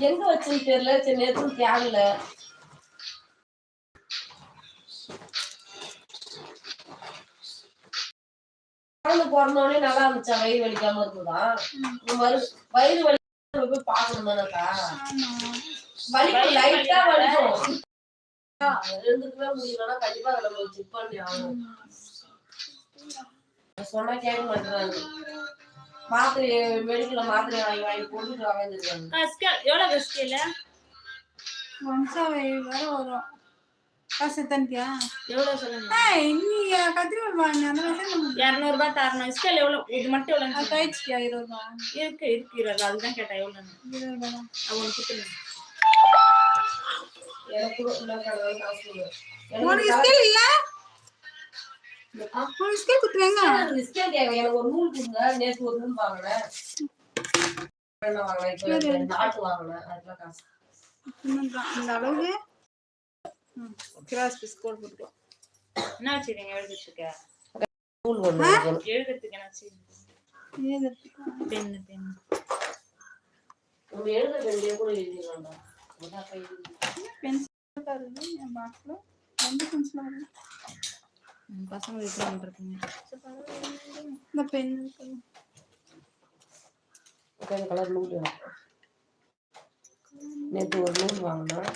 எங்க வச்சுன்னு தெரியல சரி நேற்று தேடல குழந்தை பிறந்தோடனே நல்லா இருந்துச்சா? வயிறு வலிக்காம இருக்குதா? மறு வயிறு வலி போய் பாக்கணும் தானக்கா வலிக்கும் லைட்டா வலிக்கும். எழுந்துக்கவே முடியலன்னா கண்டிப்பா அதை நம்ம செக் பண்ணி ஆகணும். சொன்னா கேட்க மாட்டேறாங்க. மாத்திரை மெடிக்கல்ல மாத்திரை வாங்கி வாங்கி போட்டுட்டு வாங்கிருக்காங்க scale எவ்வளவு ஸ்கேல வம்சா வேற வரும் காசு எத்தனைக்கியா எவ்வளவு சொல்லுங்க? வாங்க அந்த மாதிரி நம்ம இருநூறு ரூபாய் தரணும். ஸ்கேல் எவ்வளவு இது மட்டும் எவ்வளவு அது கைச்சிக்கியா இருபது ரூபா இருக்கு இருக்கு இருபது. அதுதான் கேட்டேன். எவ்வளவு இருபது ரூபா கொடுத்துருங்க. எனக்கு. உனக்கு இல்ல? உனக்கு ஸ்கேல் குத்துவேங்க எனக்கு ஸ்கேல் கேட்க எனக்கு ஒரு நூல் கொடுங்க. நேற்று ஒரு நூல் வாங்கினேன். என்ன வாங்கினேன் இப்போ ரெண்டு நாட்டு வாங்கினேன். அதுக்கெல்லாம் காசு. அந்த அளவுக்கு கிராஸ் பீஸ் கோட் போட்டுக்கலாம். என்ன வச்சிருக்கீங்க? எழுதுறதுக்கு நூல் ஒன்று. எழுதுறதுக்கு என்ன வச்சிருக்கீங்க? பெண்ணு பெண்ணு நம்ம எழுத வேண்டிய கூட எழுதிடலாம்டா. பென்சில் என் பாக்ஸ்ல ரெண்டு பென்சில் வருது. பசங்க வீட்டுல இருக்கீங்க இந்த பென் இந்த கலர் நூல் வேணும் நேற்று ஒரு நூல் வாங்கினேன்.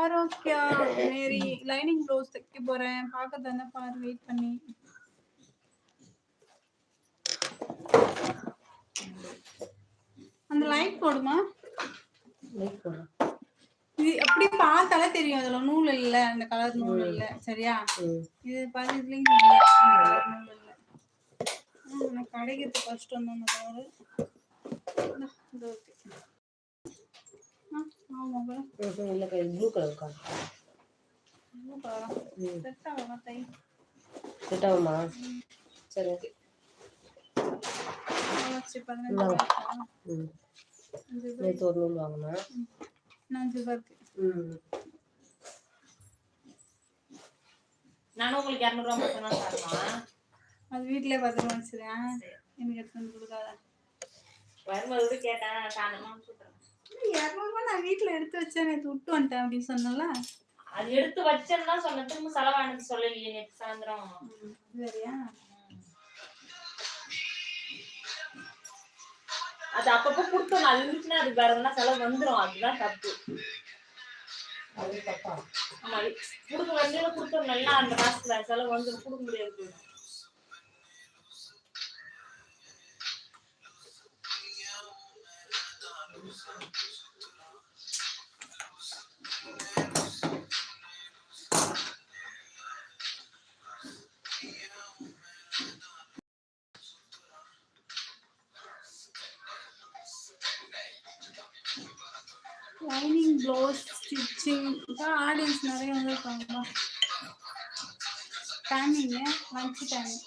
ஆரோக்கியா மேரி லைனிங் ப்ளவுஸ் தைக்க போறேன். பார்க்க தானே பாரு வெயிட் பண்ணி. அந்த லைட் போடுமா? லைட் போடுறேன் இது எப்படி பார்த்தாலே தெரியும். அதுல நூல் இல்ல அந்த கலர் நூல் இல்ல. சரியா? இது பாரு இதுலயும் கலர் நூல் இல்ல. எனக்கு கிடைக்கிறது கஷ்டம் தான் அந்த கலர் இது ஓகே. ஆமா இல்லை ப்ளூ கலர் கார் ம். செட் ஆகலாம் தை செட் ஆகுமா? சரி ஓகே நேற்று ஒரு நூல் வாங்கினேன். அஞ்சு ரூபா இருக்கு நானும் உங்களுக்கு இரநூறுவா மட்டும் தான் அது வீட்லயே பத்திரமா வச்சிருக்கேன் எனக்கு எடுத்து வந்து கொடுக்காத. வரும்போது கூட கேட்டேன் சொல்றேன். இரநூறுபா நான் வீட்ல எடுத்து வச்சேன் நேற்று விட்டு வந்துட்டேன் அப்படின்னு சொன்னல அது எடுத்து வச்சேன்னு தான் சொன்னேன். திரும்ப செலவானது சொல்லலையே நேற்று சாயந்தரம். சரியா அது அப்பப்போ கொடுத்தோம் அது இருந்துச்சுன்னா அது வேற எதுனா செலவு வந்துடும் அதுதான் தப்பு. அது தப்பா? ஆமா கொடுக்க வேண்டியதை அந்த காசுல செலவு வந்துடும் கொடுக்க முடியாது. லைனிங் ப்ளவுஸ் ஸ்டிச்சிங் இப்போ ஆடியன்ஸ் நிறைய வந்திருக்காங்கப்பா டைமிங்கு லஞ்ச் டைமிங்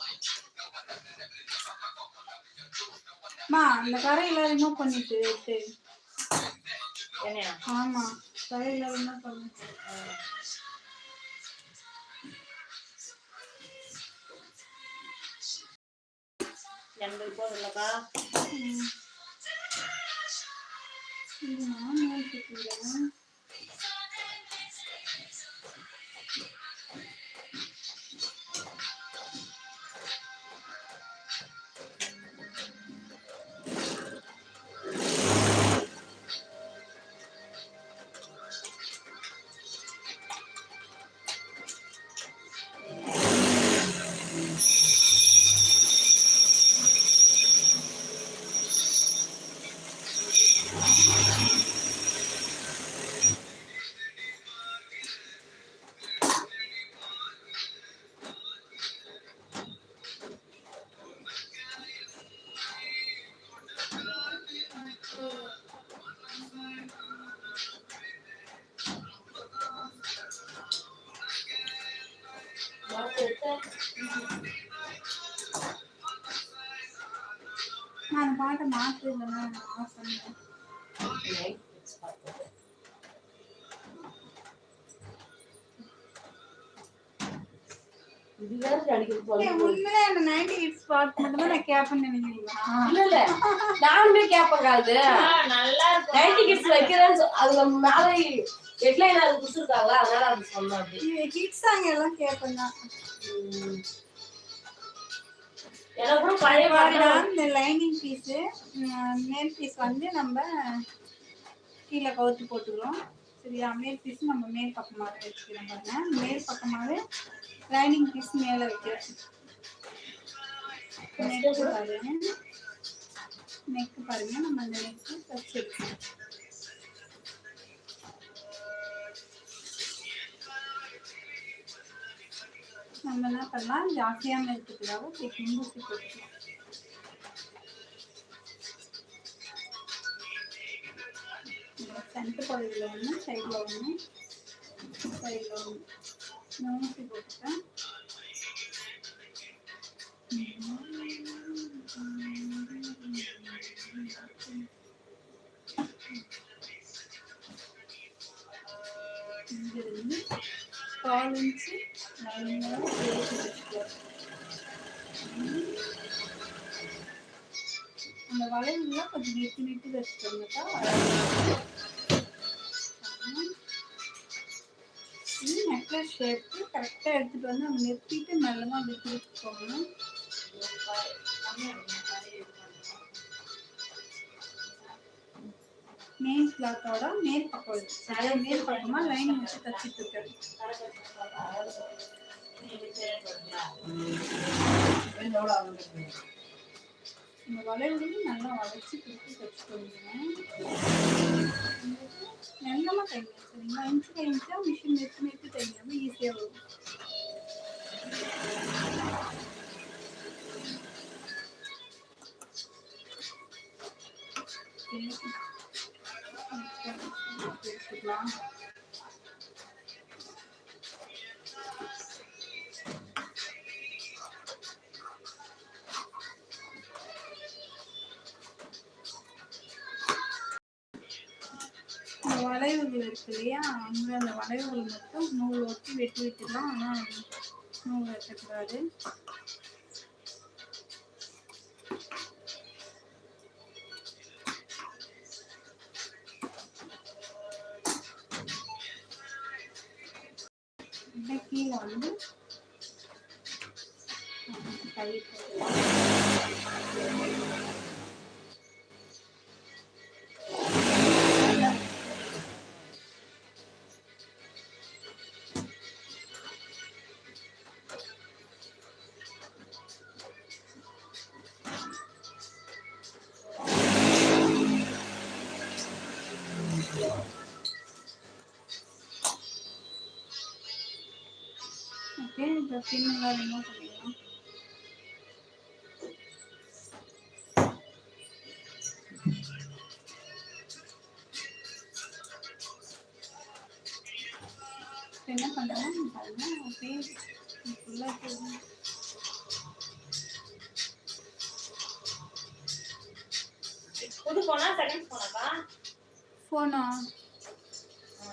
மா அந்த கரையில ரிமூவ் பண்ணிட்டு ஆமா கரையில ரிமூவ் பண்ணு. எண்பது போதும் இல்லக்கா ம். இது நான் யோசிக்கிறேன் நான் அந்த பாட்டை மாற்றுறதுல ஆஃப் பண்ணேன் இதுதான் அடிக்கிறது ஏய், தொலைஞ்சு உண்மையிலே அந்த 90 கிட்ஸ் பாட்டு மட்டும் தான் நான் நினைக்கிறீங்களா இல்ல இல்ல நானுமே கேட்பேங்க அது நல்லா நைன்டி கிட்ஸ் வைக்கிறேன்னு சொ- அது நம்ம மேல ஹெட்லைன் அது கொடுத்துருக்காங்களா? அதனால அது சொன்னேன் கிட்ஸ் சாங் எல்லாம் கேட்பேன் தான். இந்த லைனிங் பீஸு மேல் பீஸ் வந்து நம்ம கீழே கவுத்து போட்டுக்கிறோம். சரியா? மேல் பீஸ் நம்ம மேல் பக்கமாக வச்சுக்கிறோம் பாருங்க. மேல் பக்கமாகவே லைனிங் பீஸ் மேலே வைக்கிறேன் நெக்கு பாருங்க. நெக்கு பாருங்க. நம்ம அந்த நெக்கு தச்சு எடுக்கணும் நம்ம என்ன பண்ணலாம்? ஜாஸ்தியான இருக்கிறதுக்காக செக்கிங் ஊசி போட்டுக்கலாம். சென்ட் பகுதியில் ஒன்று சைடில் ஒன்று சைடில் ஒன்று நான் ஊசி போட்டுட்டேன் அந்த வளைவுலாம் கொஞ்சம் நெட்டு நெட்டு வச்சுட்டோம்னாக்கா இது நெக்லஸ் ஷேப்பு கரெக்டாக எடுத்துகிட்டு வந்து நம்ம நிறுத்திட்டு மெல்லமாக அப்படி திருப்பி போகணும் மெயின் கிளாத்தோட மேல் பக்கம் இது. சரியா மேல் பக்கமாக லைன் வச்சு தச்சுட்டு இருக்கேன் இந்த வளைவுலையும் நல்லா வளைச்சி திருப்பி தச்சுட்டு வந்துடுவேன் நல்லமாக தைங்க சரிங்களா இன்ச்சு கை இன்ச்சா மிஷின் எடுத்து எடுத்து தைங்க அப்போ ஈஸியாக வரும் வச்சுக்கலாம் இந்த வளைவுகள் இருக்கு இல்லையா? அங்கே அந்த வளைவுகள் மட்டும் நூல் ஒட்டி வெட்டி விட்டுலாம் ஆனால் நூல் வெட்டக்கூடாது கீழே வந்து கை போட்டு என்ன பண்ணுறேன் பாருங்க அப்படியே ஃபுல்லாக புது போனா செகண்ட் போனாக்கா ஃபோனா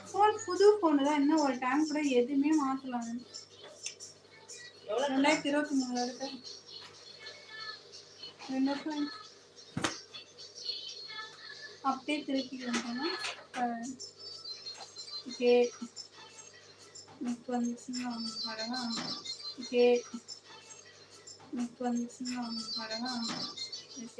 ஃபோன் புது ஃபோனு தான் இன்னும் ஒரு டைம் கூட எதுவுமே மாற்றலாம் ரெண்டாயிரத்தி இருபத்தி மூணுல இருக்கு ரெண்டு வருஷம் அப்படியே திருப்பி வந்தோம்னா ஓகே நெக் வந்துச்சுன்னா அவங்களுக்கு அழகா ஓகே நெக் வந்துச்சுன்னா அவங்களுக்கு அழகா